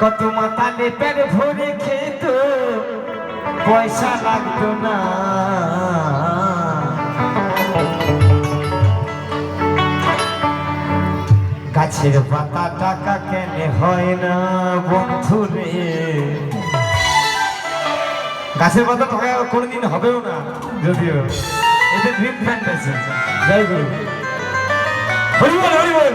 কত মাথা নেপের ভরে খেত, পয়সা লাগতো না। গাছের পাতা টাকা কেন হয় না বন্ধু রে। গাছের পাতা টাকা কোনোদিন হবেও না, যদিও। এটা ড্রিম ফ্যান্টাসি যাই বলুন হরিবল হরিবল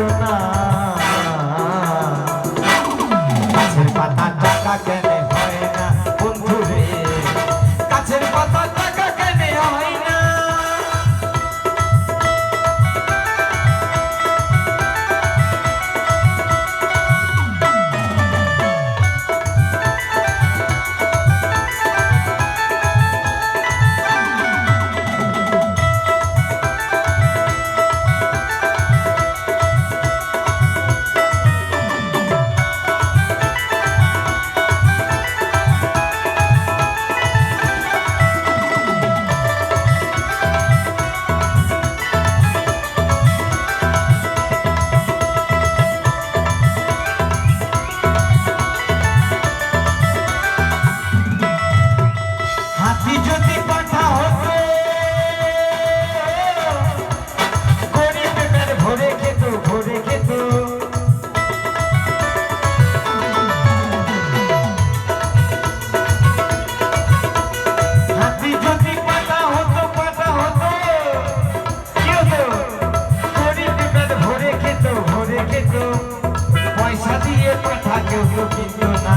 না কেউ তো কিনত না।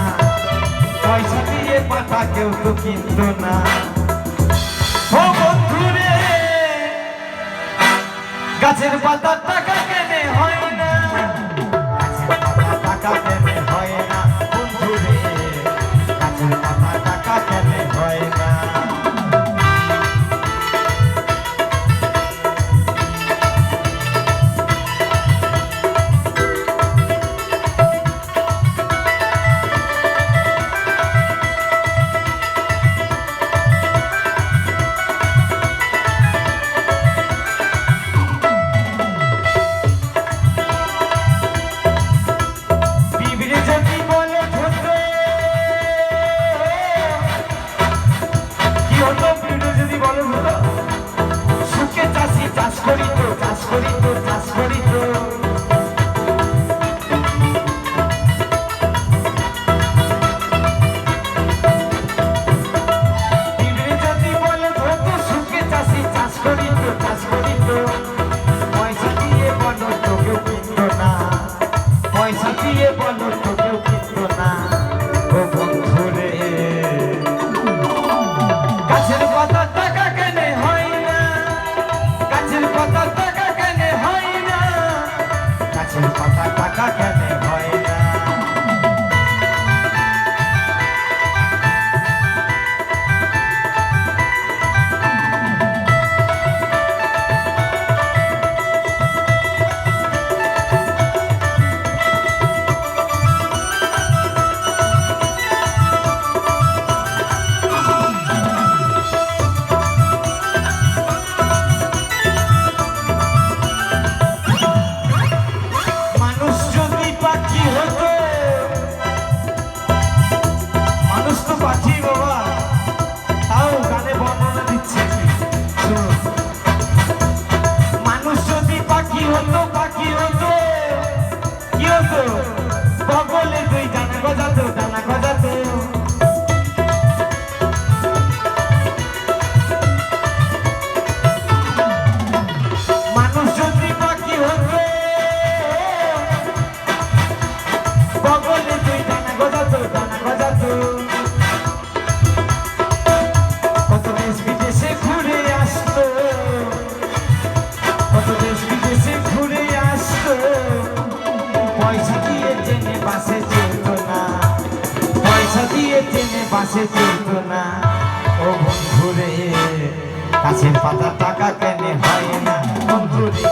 পয়সা দিয়ে পাতা কেউ তো কিনত না। ও বন্ধু রে গাছের পাতার টাকা পয়সা দিয়ে টেনে বাসে চলতো না। ও বন্ধুরে, কাছের পাতা টাকা কেনে হয় না বন্ধুরে।